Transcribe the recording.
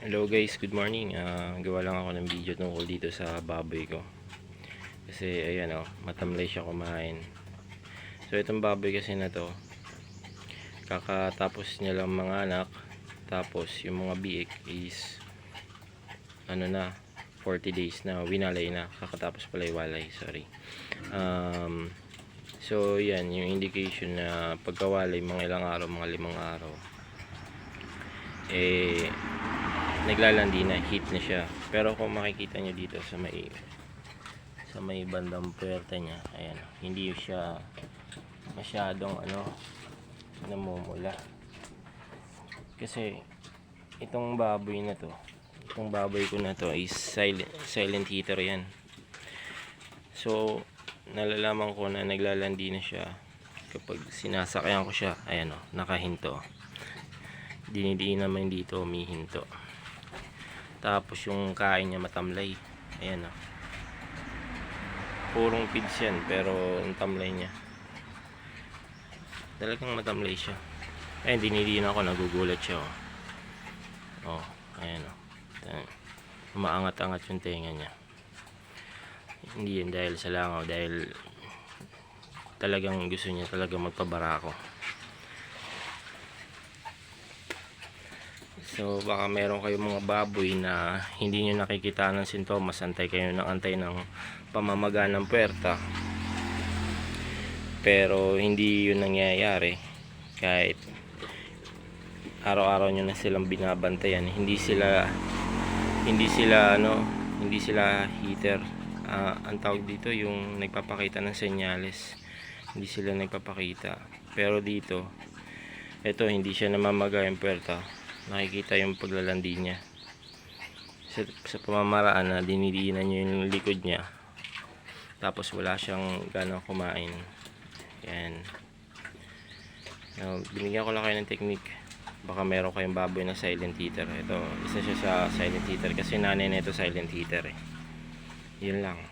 Hello guys, good morning. Ah, gawa lang ako ng video tungkol dito sa baboy ko. Kasi ayan oh, matamlay siya kumain. So itong baboy kasi na to, kakatapos niya lang mga anak, tapos yung mga biik is ano na, 40 days na, winalay na, kakatapos pala iwalay, sorry. Um, so yan, yung indication na pagkawalay, mga ilang araw, mga limang araw, eh, naglalandi na, heat na siya. Pero kung makikita nyo dito sa may sa may bandang puwerta niya, ayan, hindi siya masyadong ano, namumula. Kasi itong baboy na to, itong baboy ko na to is silent, silent heater yan. So, nalalaman ko na naglalandi na siya kapag sinasakyan ko siya, ayan o, nakahinto. Dinidiin naman dito, umihinto. Tapos yung kain niya matamlay. Ayan o. Purong feeds yan, pero ang tamlay niya. Talagang matamlay siya. Ayun, dinidiin ako, nagugulat siya o. Oh, ayan o. Ayan. Umaangat-angat yung tenga niya. Hindi yan dahil sa langaw, dahil talagang gusto niya talaga magpabarako. So baka meron kayong mga baboy na hindi nyo nakikita ng sintomas, antay kayo ng antay ng pamamaga ng puwerta. Pero hindi yun nangyayari kahit araw-araw nyo na silang binabantayan. Hindi sila hindi sila ano, hindi sila heater. Ah, ang tawag dito yung nagpapakita ng senyales. Hindi sila nagpapakita. Pero dito, ito hindi siya namamaga yung puwerta nakikita yung paglalandi niya. Sa, sa pamamaraan na dinidiinan niya yung likod niya tapos wala siyang gano'ng kumain. Yan. Now, binigyan ko lang kayo ng technique. Baka meron kayong baboy na silent heater. Ito isa siya sa silent heater kasi nanay na ito silent heater eh. Yun lang